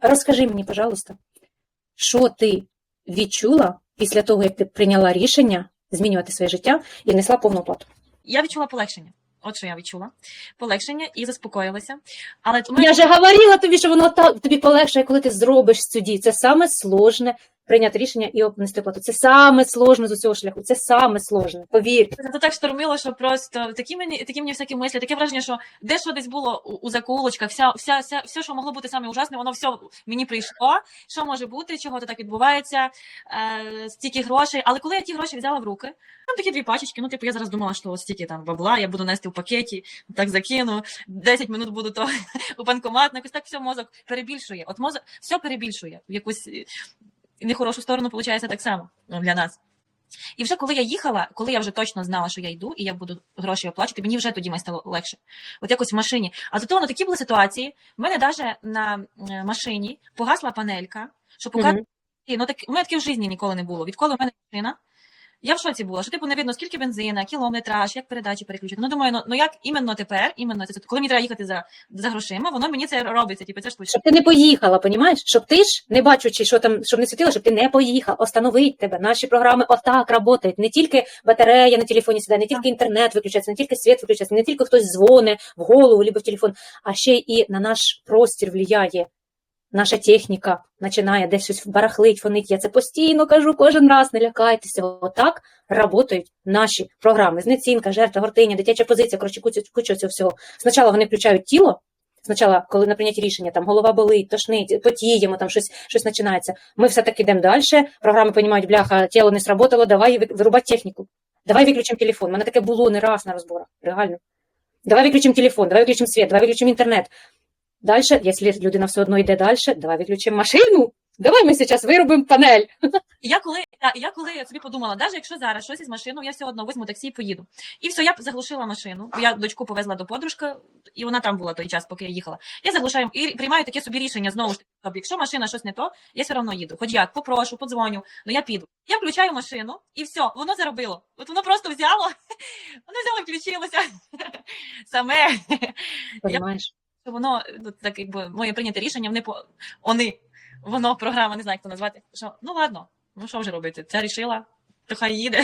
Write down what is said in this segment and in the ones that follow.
Розкажи мені, пожалуйста, що ти відчула після того, як ти прийняла рішення змінювати своє життя і внесла повну оплату? Я відчула полегшення. От що я відчула. Полегшення і заспокоїлася. Але Я же говорила тобі, що воно тобі полегшає, коли ти зробиш цю дію. Це саме сложне прийняти рішення і внести оплату. Це саме сложне з усього шляху. Це саме сложне. Повір. Це так штормило, що просто такі мені такі мені всякі мислі, таке враження, що де що десь було у, у закоулочках, вся, вся, вся, все, що могло бути саме ужасне, воно все мені прийшло. Що може бути, чого то так відбувається, е, стільки грошей. Але коли я ті гроші взяла в руки, там такі дві пачечки. Ну, типу, я зараз думала, що стільки там бабла, я буду нести в пакеті, так закину, 10 минут буду то у банкомат, ну, якось так все мозок перебільшує. От мозок все перебільшує в якусь е, нехорошу сторону, виходить так само ну, для нас. І вже коли я їхала, коли я вже точно знала, що я йду, і я буду гроші оплачувати, мені вже тоді мені стало легше. От якось в машині. А до того ну, такі були ситуації. В мене навіть на е, машині погасла панелька, що поки Мгм. ну так у мене таке в житті ніколи не було. Відколи в мене машина. Я в шоці була, що типу не видно, скільки бензина, кілометраж, як передачі переключити. Ну думаю, ну, ну як іменно тепер, іменно це коли мені треба їхати за, за грошима, воно мені це робиться. Типу, це штучно. Щоб ти не поїхала, понімаєш? Щоб ти ж, не бачучи, що там, щоб не світило, щоб ти не поїхав, остановить тебе. Наші програми отак працюють. Не тільки батарея на телефоні сідає, не тільки інтернет виключається, не тільки світ виключається, не тільки хтось дзвоне в голову, або в телефон, а ще і на наш простір влияє. Наша техніка починає десь щось барахлить, фонить. Я це постійно кажу кожен раз, не лякайтеся. Отак працюють наші програми. Знецінка, жертва, гортиня, дитяча позиція, коротше, куча, цього всього. Спочатку вони включають тіло, спочатку, коли на прийняті рішення, там голова болить, тошнить, потіємо, там щось, щось починається. Ми все-таки йдемо далі, програми розуміють, бляха, тіло не сработало, давай ви- вирубати техніку. Давай виключимо телефон. У мене таке було не раз на розборах, реально. Давай виключимо телефон, давай виключимо світ, давай виключимо інтернет. Далі, якщо людина все одно йде далі, давай виключимо машину. Давай ми зараз виробимо панель. Я коли я, я коли собі подумала, навіть якщо зараз щось із машиною, я все одно візьму таксі і поїду. І все, я заглушила машину. Я дочку повезла до подружки, і вона там була той час, поки я їхала. Я заглушаю і приймаю таке собі рішення знову ж таки. Якщо машина щось не то, я все одно їду. Хоч як, попрошу, подзвоню, ну я піду. Я включаю машину, і все, воно заробило. От воно просто взяло, воно взяло, і включилося саме. Понимаєш? Що воно ну, так якби моє прийняте рішення, вони по вони, воно програма, не знаю, як це назвати. Що ну ладно, ну що вже робити? Це рішила, то хай їде.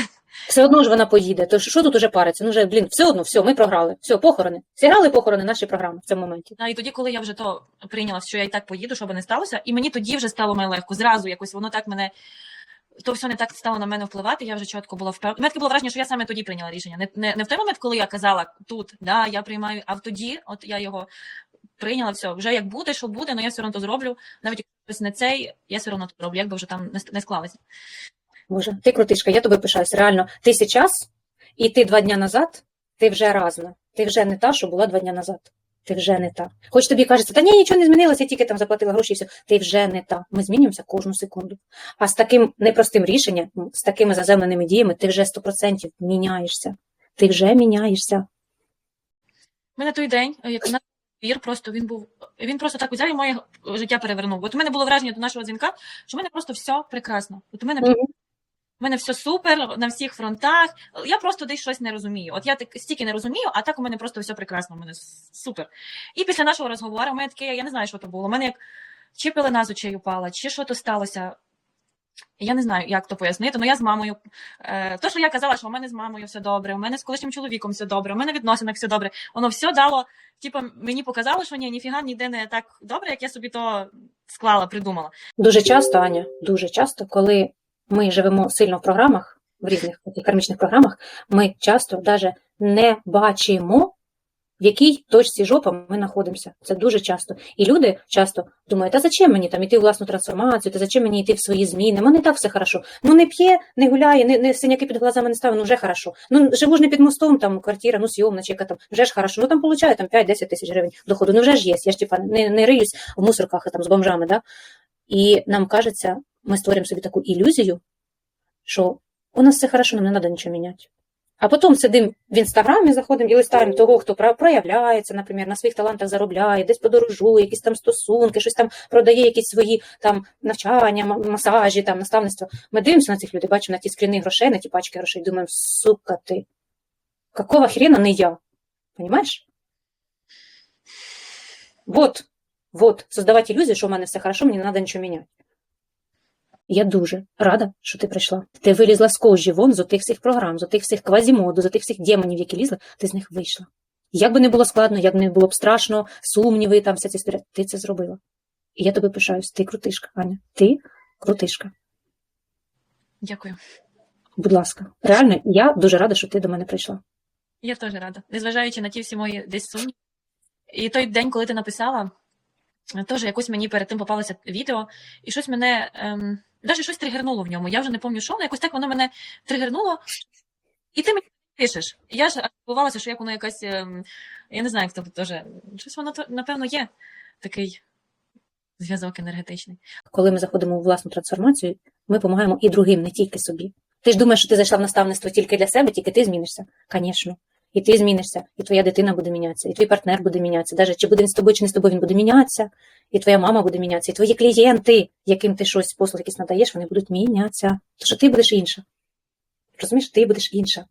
Все одно ж вона поїде. То що тут уже париться? Ну вже, блін, все одно, все, ми програли. Все, похорони. Зіграли похорони наші програми в цьому моменті. А і тоді, коли я вже то прийняла, що я і так поїду, що би не сталося, і мені тоді вже стало мене легко. Зразу якось воно так мене. То все не так стало на мене впливати, я вже чітко була впевнена. У мене таке було враження, що я саме тоді прийняла рішення. Не, не, не в той момент, коли я казала тут, да, я приймаю, а в тоді, от я його прийняла, все, вже як буде, що буде, але я все одно то зроблю. Навіть якщо не цей, я все одно то роблю, якби вже там не, склалося. Боже, ти крутишка, я тобі пишаюсь. Реально, ти сейчас, і ти два дня назад, ти вже разна. Ти вже не та, що була два дня назад. Ти вже не та. Хоч тобі кажеться, та ні, нічого не змінилося, я тільки там заплатила гроші і все. Ти вже не та. Ми змінюємося кожну секунду. А з таким непростим рішенням, з такими заземленими діями, ти вже 100% міняєшся. Ти вже міняєшся. У мене той день, як на вір, просто він був. Він просто так взяв і моє життя перевернув. От у мене було враження до нашого дзвінка, що в мене просто все прекрасно. От у мене Мгм. У мене все супер на всіх фронтах. Я просто десь щось не розумію. От я так стільки не розумію, а так у мене просто все прекрасно. У мене супер. І після нашого розговору у мене таке, я не знаю, що то було. У мене як чи пелена з очей упала, чи що то сталося. Я не знаю, як то пояснити. Ну я з мамою. Е, то, що я казала, що у мене з мамою все добре, у мене з колишнім чоловіком все добре, у мене в відносинах все добре. Воно все дало. Типу, мені показало, що ні, ніфіга ніде не так добре, як я собі то склала, придумала. Дуже часто, Аня, дуже часто, коли ми живемо сильно в програмах, в різних таких кармічних програмах, ми часто навіть не бачимо, в якій точці жопа ми знаходимося. Це дуже часто. І люди часто думають, а зачем мені там іти в власну трансформацію, та зачем мені йти в свої зміни? Мене так все хорошо. Ну не п'є, не гуляє, не, не синяки під глазами не ставить, ну вже хорошо. Ну живу ж не під мостом, там квартира, ну сйомна, чи яка там, вже ж хорошо. Ну там получаю там 5-10 тисяч гривень доходу. Ну вже ж є. Я ж типа не, не риюсь в мусорках там з бомжами, да? І нам кажеться, ми створюємо собі таку ілюзію, що у нас все хорошо, нам не треба нічого міняти. А потім сидимо в інстаграмі, заходимо і листаємо того, хто проявляється, наприклад, на своїх талантах заробляє, десь подорожує, якісь там стосунки, щось там продає, якісь свої там навчання, масажі, там наставництво. Ми дивимося на цих людей, бачимо на ті скріни грошей, на ті пачки грошей, думаємо, сука ти, какого хрена не я? Понимаешь? Вот вот, создавати ілюзію, що в мене все хорошо, мені не треба нічого міняти. Я дуже рада, що ти прийшла. Ти вилізла з кожі вон з отих всіх програм, з отих всіх квазімоду, з отих всіх демонів, які лізли, ти з них вийшла. Як би не було складно, як би не було б страшно, сумніви, там вся ця історія, ти це зробила. І я тобі пишаюсь, ти крутишка, Аня. Ти крутишка. Дякую. Будь ласка, реально, я дуже рада, що ти до мене прийшла. Я теж рада. Незважаючи на ті всі мої десь сумні. І той день, коли ти написала, теж якось мені перед тим попалося відео, і щось мене. Ем, навіть щось тригернуло в ньому. Я вже не пам'ятаю, що, але якось так воно мене тригернуло. І ти мені пишеш. Я ж бувалася, що як воно якась. Ем, я не знаю, як це теж. Щось воно напевно є такий зв'язок енергетичний. Коли ми заходимо у власну трансформацію, ми допомагаємо і другим, не тільки собі. Ти ж думаєш, що ти зайшла в наставництво тільки для себе, тільки ти змінишся. Звісно. І ти змінишся, і твоя дитина буде мінятися, і твій партнер буде мінятися. Навіть чи буде він з тобою, чи не з тобою, він буде мінятися, і твоя мама буде мінятися, і твої клієнти, яким ти щось послуг якісь надаєш, вони будуть мінятися. Тому що ти будеш інша. Розумієш, ти будеш інша.